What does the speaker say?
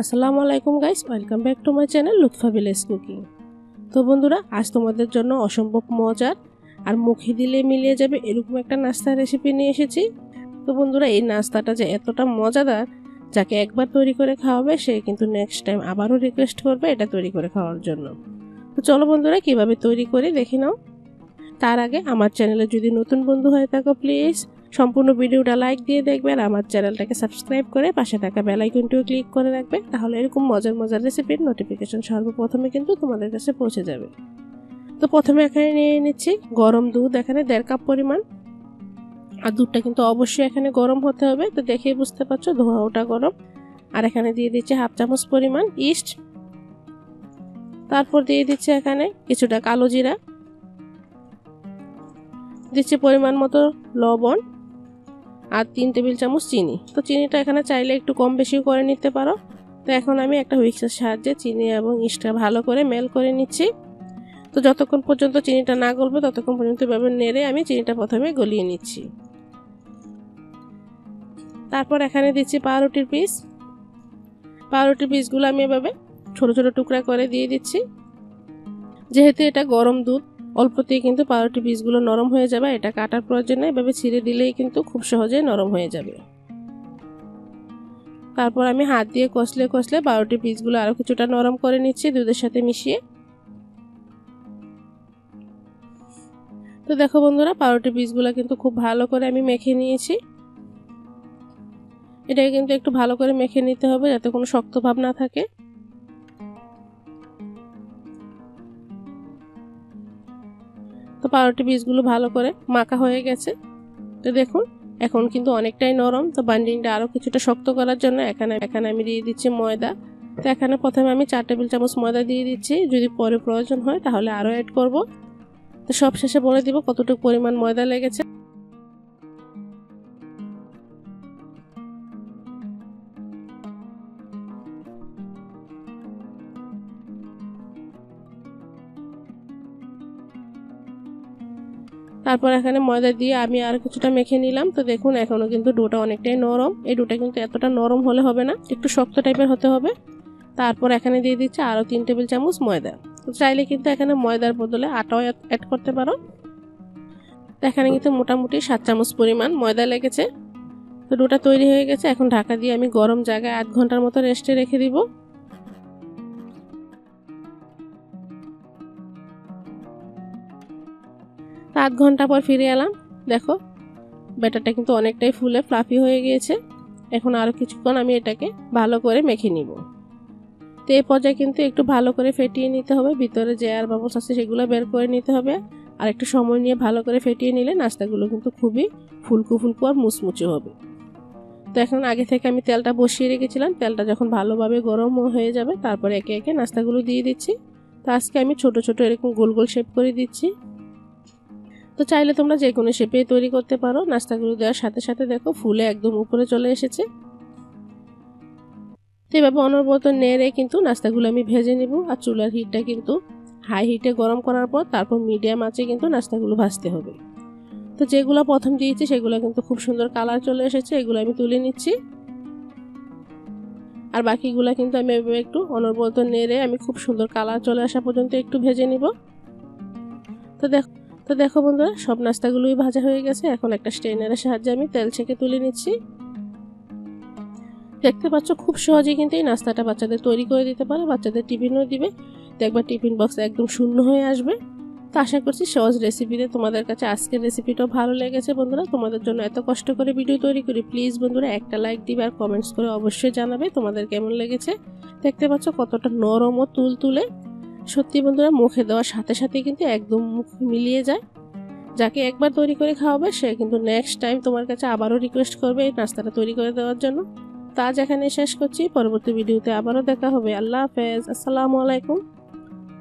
আসসালামু আলাইকুম guys, welcome back to my channel Lutfa village cooking. তো বন্ধুরা, আজ তোমাদের জন্য অসম্ভব মজার আর মুখে দিলে মিলিয়ে যাবে এরকম একটা নাস্তার রেসিপি নিয়ে এসেছি। তো বন্ধুরা, এই নাস্তাটা যে এতটা মজাদার, যাকে একবার তৈরি করে খাওয়াবে, সে কিন্তু নেক্সট টাইম আবারও রিকোয়েস্ট করবে এটা তৈরি করে খাওয়ার জন্য। তো চলো বন্ধুরা, কীভাবে তৈরি করে দেখে নাও। তার আগে আমার চ্যানেলে যদি নতুন বন্ধু হয়ে থাকো প্লিজ সম্পূর্ণ ভিডিওটা লাইক দিয়ে দেখবে আর আমার চ্যানেলটাকে সাবস্ক্রাইব করে পাশে থাকা বেল আইকনটিও ক্লিক করে রাখবে তাহলে এরকম মজার মজার রেসিপির নোটিফিকেশন সর্বপ্রথমে কিন্তু তোমাদের কাছে পৌঁছে যাবে। তো প্রথমে এখানে নিয়ে নিচ্ছি গরম দুধ, এখানে দেড় কাপ পরিমাণ। আর দুধটা কিন্তু অবশ্যই এখানে গরম হতে হবে, তো দেখেই বুঝতে পারছ, ধোয়া ওটা গরম। আর এখানে দিয়ে দিচ্ছে হাফ চামচ পরিমাণ ইস্ট তারপর দিয়ে দিচ্ছে এখানে কিছুটা কালো জিরা। দিচ্ছে পরিমাণ মতো লবণ। আর তিন টেবিল চামচ চিনি। তো চিনিটা এখানে চাইলে একটু কম বেশি করে নিতে পারো। তো এখন আমি একটা হুইক্সের সাহায্যে চিনি এবং ইস্টটা ভালো করে মেল করে নিচ্ছি। তো যতক্ষণ পর্যন্ত চিনিটা না গলবে, ততক্ষণ পর্যন্ত এভাবে নেড়ে আমি চিনিটা প্রথমে গলিয়ে নিচ্ছি। তারপর এখানে দিচ্ছি পাউরুটির পিস। পাউরুটির পিসগুলো আমি এভাবে ছোট ছোট টুকরা করে দিয়ে দিচ্ছি। যেহেতু এটা গরম দুধ অল্পতেই কিন্তু পাউরুটি পিসগুলো নরম হয়ে যাবে, এটা কাটার প্রয়োজন নেই এভাবে ছিঁড়ে দিলেই কিন্তু খুব সহজেই নরম হয়ে যাবে। তারপর আমি হাত দিয়ে কষলে কষলে পাউরুটি পিসগুলো আরও কিছুটা নরম করে নিচ্ছি দুধের সাথে মিশিয়ে। তো দেখো বন্ধুরা, পাউরুটি পিসগুলো কিন্তু খুব ভালো করে আমি মেখে নিয়েছি। এটাকে কিন্তু একটু ভালো করে মেখে নিতে হবে যাতে কোনো শক্ত ভাব না থাকে। তো পাউরুটি পিসগুলো ভালো করে মাখা হয়ে গেছে। তো দেখুন, এখন কিন্তু অনেকটাই নরম। তো বান্ডিংটা আরও কিছুটা শক্ত করার জন্য এখানে এখানে আমি দিয়ে দিচ্ছি ময়দা। তো এখানে প্রথমে আমি চার টেবিল চামচ ময়দা দিয়ে দিচ্ছি। যদি পরে প্রয়োজন হয় তাহলে আরও অ্যাড করব। তো সব শেষে বলে দিব কতটুকু পরিমাণ ময়দা লেগেছে। তারপর এখানে ময়দা দিয়ে আমি আর কিছুটা মেখে নিলাম। তো দেখুন এখনও কিন্তু ডোটা অনেকটাই নরম। এই ডোটা কিন্তু এতটা নরম হলে হবে না, একটু শক্ত টাইপের হতে হবে। তারপর এখানে দিয়ে দিচ্ছে আরও তিন টেবিল চামচ ময়দা। তো চাইলে কিন্তু এখানে ময়দার বদলে আটাও অ্যাড করতে পারো। এখানে কিন্তু মোটামুটি সাত চামচ পরিমাণ ময়দা লেগেছে। তো ডোটা তৈরি হয়ে গেছে। এখন ঢাকা দিয়ে আমি গরম জায়গায় আধ ঘণ্টার মতো রেস্টে রেখে দিব। আধ ঘণ্টা পর ফিরে এলাম। দেখো, ব্যাটারটা কিন্তু অনেকটাই ফুলে ফ্লাফি হয়ে গিয়েছে। এখন আরও কিছুক্ষণ আমি এটাকে ভালো করে মেখে নিব। তো এই পর্যায়ে কিন্তু একটু ভালো করে ফেটিয়ে নিতে হবে। ভিতরে যে আর বাবস আছে সেগুলো বের করে নিতে হবে। আর একটু সময় নিয়ে ভালো করে ফেটিয়ে নিলে নাস্তাগুলো কিন্তু খুবই ফুলকু ফুলকু আর মুচমুচে হবে। তো এখন আগে থেকে আমি তেলটা বসিয়ে রেখেছিলাম। তেলটা যখন ভালোভাবে গরম হয়ে যাবে, তারপরে একে একে নাস্তাগুলো দিয়ে দিচ্ছি। তো আজকে আমি ছোট ছোট এরকম গোল গোল শেপ করে দিচ্ছি। তো চাইলে তোমরা যে কোনো শেপে তৈরি করতে পারো। নাস্তাগুলো দেওয়ার সাথে সাথে দেখো ফুলে একদম উপরে চলে এসেছে। তো এভাবে অনবরত নেড়ে কিন্তু নাস্তাগুলো আমি ভেজে নিব। আর চুলার হিটটা কিন্তু হাই হিটে গরম করার পর তারপর মিডিয়াম আঁচে কিন্তু নাস্তাগুলো ভাজতে হবে। তো যেগুলো প্রথম দিয়েছি সেগুলো কিন্তু খুব সুন্দর কালার চলে এসেছে, এগুলো আমি তুলে নিচ্ছি। আর বাকিগুলো কিন্তু আমি এভাবে একটু অনবরত নেড়ে আমি খুব সুন্দর কালার চলে আসা পর্যন্ত একটু ভেজে নিব। তো দেখো তো দেখো বন্ধুরা, সব নাস্তাগুলোই ভাজা হয়ে গেছে। এখন একটা স্টেনারের সাহায্যে আমি তেল ছেঁকে তুলে নিচ্ছি। দেখতে পাচ্ছ, খুব সহজেই কিন্তু এই নাস্তাটা বাচ্চাদের তৈরি করে দিতে পারে। বাচ্চাদের টিফিনও দিবে। দেখবা টিফিন বক্স একদম শূন্য হয়ে আসবে। তো আশা করছি সহজ রেসিপিতে তোমাদের কাছে আজকের রেসিপিটাও ভালো লেগেছে বন্ধুরা। তোমাদের জন্য এত কষ্ট করে ভিডিও তৈরি করি। প্লিজ বন্ধুরা, একটা লাইক দিবে আর কমেন্টস করে অবশ্যই জানাবে তোমাদের কেমন লেগেছে। দেখতে পাচ্ছ, কতটা নরম ও তুল তুলে সত্যি বন্ধুরা, মুখে দেওয়ার সাথে সাথে কিন্তু একদম মুখ মিলিয়ে যায়। যাকে একবার তৈরি করে খাওয়াবে, সে কিন্তু নেক্সট টাইম তোমার কাছে আবারও রিকোয়েস্ট করবে এই নাস্তাটা তৈরি করে দেওয়ার জন্য। তা এখানে শেষ করছি। পরবর্তী ভিডিওতে আবারও দেখা হবে। আল্লাহ হাফেজ। আসসালামু আলাইকুম।